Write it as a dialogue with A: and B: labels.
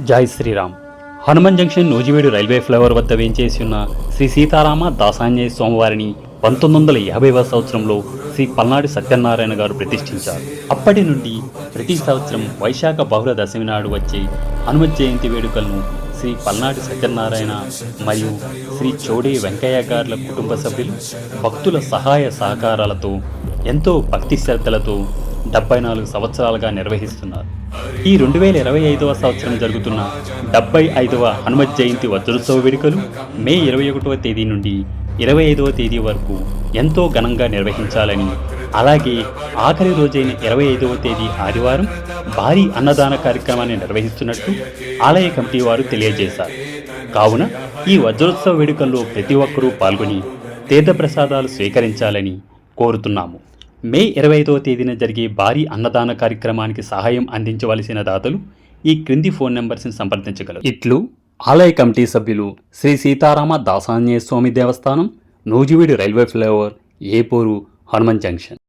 A: జై Shriram. Hanuman junction Nuzvid railway flyover వద్ద వేంచేసి ఉన్న శ్రీ సీతారామ దాసాంజయ స్వామివారిని పంతొమ్మిది వందల యాభైవ సంవత్సరంలో శ్రీ పల్నాడు సత్యనారాయణ గారు ప్రతిష్ఠించారు. అప్పటి నుండి ప్రతి సంవత్సరం వైశాఖ బహుళ దశమి నాడు వచ్చే హనుమత్ జయంతి వేడుకలను శ్రీ పల్నాడు సత్యనారాయణ మరియు శ్రీ చౌడే వెంకయ్య గారుల కుటుంబ సభ్యులు భక్తుల సహాయ సహకారాలతో ఎంతో భక్తి శ్రద్ధలతో డెబ్బై నాలుగు సంవత్సరాలుగా నిర్వహిస్తున్నారు. ఈ రెండు వేల ఇరవై ఐదవ సంవత్సరం జరుగుతున్న డెబ్బై ఐదవ హనుమత్ జయంతి వజ్రోత్సవ వేడుకలు మే ఇరవై ఒకటవ తేదీ నుండి ఇరవై ఐదవ తేదీ వరకు ఎంతో ఘనంగా నిర్వహించాలని అలాగే ఆఖరి రోజైన ఇరవై ఐదవ తేదీ ఆదివారం భారీ అన్నదాన కార్యక్రమాన్ని నిర్వహిస్తున్నట్టు ఆలయ కమిటీ వారు తెలియజేశారు. కావున ఈ వజ్రోత్సవ వేడుకల్లో ప్రతి ఒక్కరూ పాల్గొని తీర్థప్రసాదాలు స్వీకరించాలని కోరుతున్నాము. మే ఇరవై ఐదవ తేదీన జరిగే భారీ అన్నదాన కార్యక్రమానికి సహాయం అందించవలసిన దాతలు ఈ క్రింది ఫోన్ నెంబర్స్ని సంప్రదించగలరు. ఇట్లు ఆలయ కమిటీ సభ్యులు శ్రీ సీతారామ దాసాంజనేయ స్వామి దేవస్థానం Nuzvid railway flyover Epuru Hanuman junction.